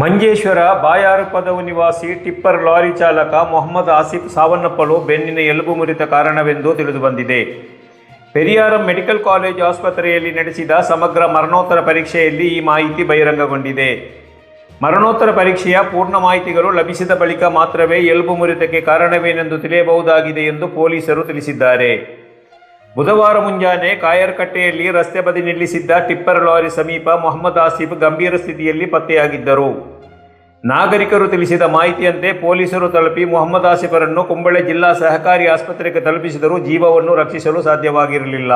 ಮಂಜೇಶ್ವರ ಬಾಯಾರುಪದವು ನಿವಾಸಿ, tipper lorry ಚಾಲಕ ಮೊಹಮ್ಮದ್ ಆಸಿಫ್ ಸಾವನ್ನಪ್ಪಲು ಬೆನ್ನಿನ ಎಲುಬು ಮುರಿತ ಕಾರಣವೆಂದು ತಿಳಿದುಬಂದಿದೆ ಪೆರಿಯಾರ ಮೆಡಿಕಲ್ ಕಾಲೇಜ್ ಆಸ್ಪತ್ರೆಯಲ್ಲಿ ನಡೆಸಿದ ಸಮಗ್ರ ಮರಣೋತ್ತರ ಪರೀಕ್ಷೆಯಲ್ಲಿ ಈ ಮಾಹಿತಿ ಬಹಿರಂಗಗೊಂಡಿದೆ. ಮರಣೋತ್ತರ ಪರೀಕ್ಷೆಯ ಪೂರ್ಣ ಮಾಹಿತಿಗಳು ಲಭಿಸಿದ ಬಳಿಕ ಮಾತ್ರವೇ ಎಲುಬು ಮುರಿತಕ್ಕೆ ಕಾರಣವೇನೆಂದು ತಿಳಿಯಬಹುದಾಗಿದೆ ಎಂದು ಪೊಲೀಸರು ತಿಳಿಸಿದ್ದಾರೆ. ಬುಧವಾರ ಮುಂಜಾನೆ ಕಾಯರ್ಕಟ್ಟೆಯಲ್ಲಿ ರಸ್ತೆ ಬದಿ ನಿಲ್ಲಿಸಿದ್ದ ಟಿಪ್ಪರ್ ಲಾರಿ ಸಮೀಪ ಮೊಹಮ್ಮದ್ ಆಸಿಫ್ ಗಂಭೀರ ಸ್ಥಿತಿಯಲ್ಲಿ ಪತ್ತೆಯಾಗಿದ್ದರು. ನಾಗರಿಕರು ತಿಳಿಸಿದ ಮಾಹಿತಿಯಂತೆ ಪೊಲೀಸರು ತಲುಪಿ ಮೊಹಮ್ಮದ್ ಆಸಿಫರನ್ನು ಕುಂಬಳೆ ಜಿಲ್ಲಾ ಸಹಕಾರಿ ಆಸ್ಪತ್ರೆಗೆ ತಲುಪಿಸಿದರೂ ಜೀವವನ್ನು ರಕ್ಷಿಸಲು ಸಾಧ್ಯವಾಗಿರಲಿಲ್ಲ.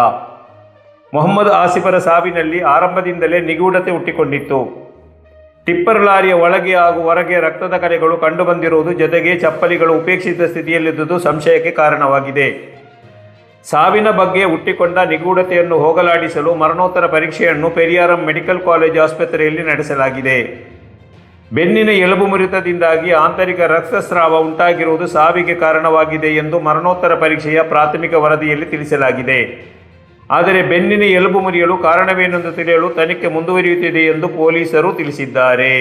ಮೊಹಮ್ಮದ್ ಆಸಿಫರ ಸಾವಿನಲ್ಲಿ ಆರಂಭದಿಂದಲೇ ನಿಗೂಢತೆ ಹುಟ್ಟಿಕೊಂಡಿತ್ತು. ಟಿಪ್ಪರ್ ಲಾರಿಯ ಒಳಗೆ ಹಾಗೂ ಹೊರಗೆ ರಕ್ತದ ಕಲೆಗಳು ಕಂಡುಬಂದಿರುವುದು ಜೊತೆಗೆ ಚಪ್ಪಲಿಗಳು ಉಪೇಕ್ಷಿತ ಸ್ಥಿತಿಯಲ್ಲಿದ್ದುದು ಸಂಶಯಕ್ಕೆ ಕಾರಣವಾಗಿದೆ. ಸಾವಿನ ಬಗ್ಗೆ ಹುಟ್ಟಿಕೊಂಡ ನಿಗೂಢತೆಯನ್ನು ಹೋಗಲಾಡಿಸಲು ಮರಣೋತ್ತರ ಪರೀಕ್ಷೆಯನ್ನು ಪೆರಿಯಾರಂ ಮೆಡಿಕಲ್ ಕಾಲೇಜು ಆಸ್ಪತ್ರೆಯಲ್ಲಿ ನಡೆಸಲಾಗಿದೆ. ಬೆನ್ನಿನ ಎಲುಬು ಮುರಿತದಿಂದಾಗಿ ಆಂತರಿಕ ರಕ್ತಸ್ರಾವ ಉಂಟಾಗಿರುವುದು ಸಾವಿಗೆ ಕಾರಣವಾಗಿದೆ ಎಂದು ಮರಣೋತ್ತರ ಪರೀಕ್ಷೆಯ ಪ್ರಾಥಮಿಕ ವರದಿಯಲ್ಲಿ ತಿಳಿಸಲಾಗಿದೆ. ಆದರೆ ಬೆನ್ನಿನ ಎಲುಬು ಮುರಿಯಲು ಕಾರಣವೇನೆಂದು ತಿಳಿಯಲು ತನಿಖೆ ಮುಂದುವರಿಯುತ್ತಿದೆ ಎಂದು ಪೊಲೀಸರು ತಿಳಿಸಿದ್ದಾರೆ.